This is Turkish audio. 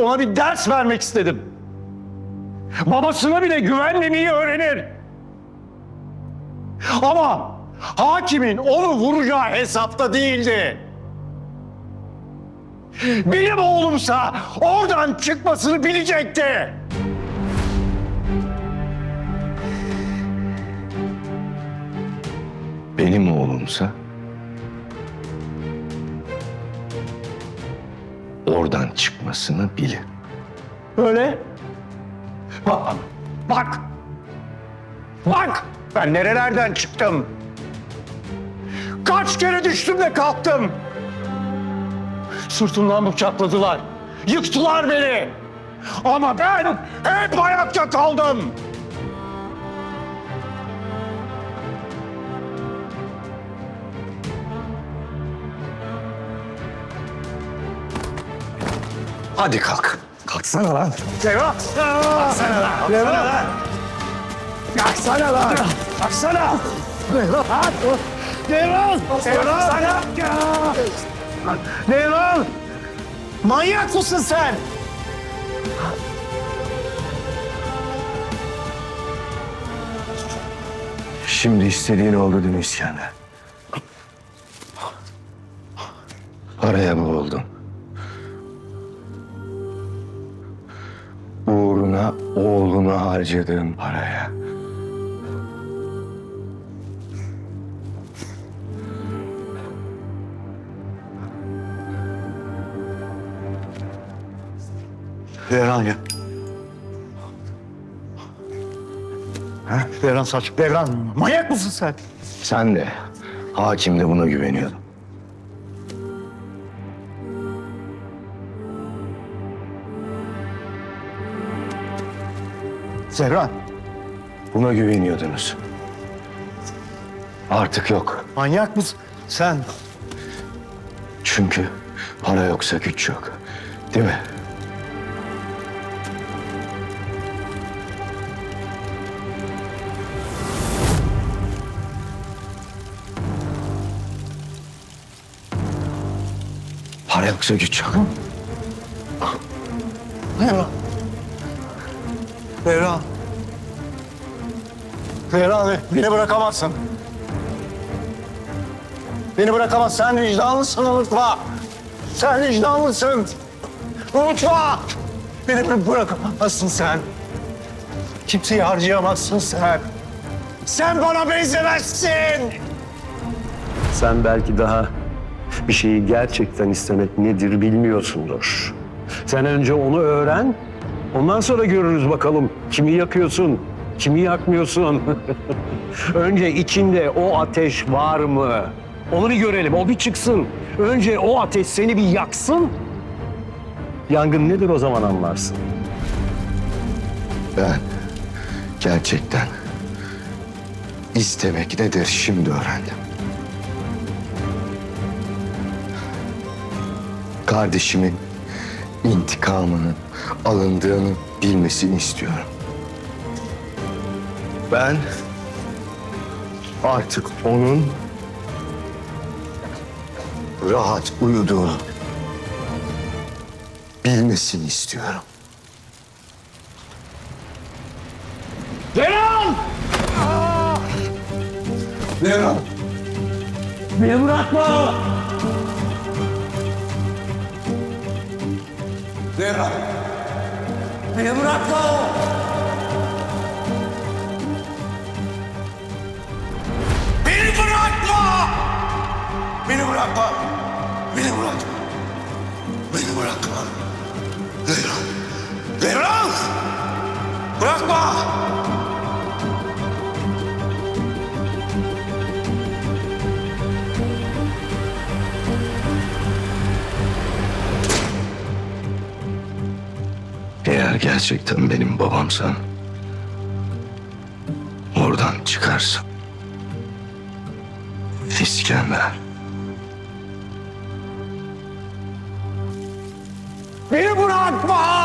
Ona bir ders vermek istedim. Babasına bile güvenmemeyi öğrenir. Ama hakimin onu vuracağı hesapta değildi. Benim oğlumsa oradan çıkmasını bilecekti. Benim oğlumsa oradan çıkmasını bilir. Öyle. Bak, bak. Bak, ben nerelerden çıktım. Kaç kere düştüm de kalktım. Sırtımdan bıçakladılar. Yıktılar beni. Ama ben hep ayakta kaldım. Hadi kalk. Kalksana lan. Devran. Kalksana lan. Devran. Kalksana lan. Kalksana. Devran. Devran. Devran. Devran. Manyak mısın sen? Şimdi istediğin oldu mi İskender? Araya boğuldum. Uğruna oğlunu harcadığın paraya. Devran ya. Ha? Devran saç. Devran. Manyak mısın sen? Sen de, hakim de buna güveniyordun. Zehran. Buna güveniyordunuz. Artık yok. Manyak mısın? Sen. Çünkü para yoksa güç yok. Değil mi? Para yoksa güç yok. Devran. Devran. Devran beni bırakamazsın. Beni bırakamazsın. Sen vicdanlısın unutma. Sen vicdanlısın. Unutma. Beni bı- bırakamazsın sen. Kimseyi harcayamazsın sen. Sen bana benzemezsin. Sen belki daha bir şeyi gerçekten istemek nedir bilmiyorsundur. Sen önce onu öğren, ondan sonra görürüz bakalım kimi yakıyorsun, kimi yakmıyorsun. önce içinde o ateş var mı? Onu bir görelim, o bir çıksın. Önce o ateş seni bir yaksın. Yangın nedir o zaman anlarsın. Ben gerçekten istemek nedir şimdi öğrendim. Kardeşimin intikamının alındığını bilmesini istiyorum. Ben artık onun rahat uyuduğunu bilmesini istiyorum. Devran! Devran! Beni bırakma! Devran! Beni bırakma! Beni bırakma! Beni bırakma! Beni bırakma! Beni bırakma! Devran! Devran! Bırakma! Gerçekten benim babamsan oradan çıkarsın. İskender. Beni bırakma!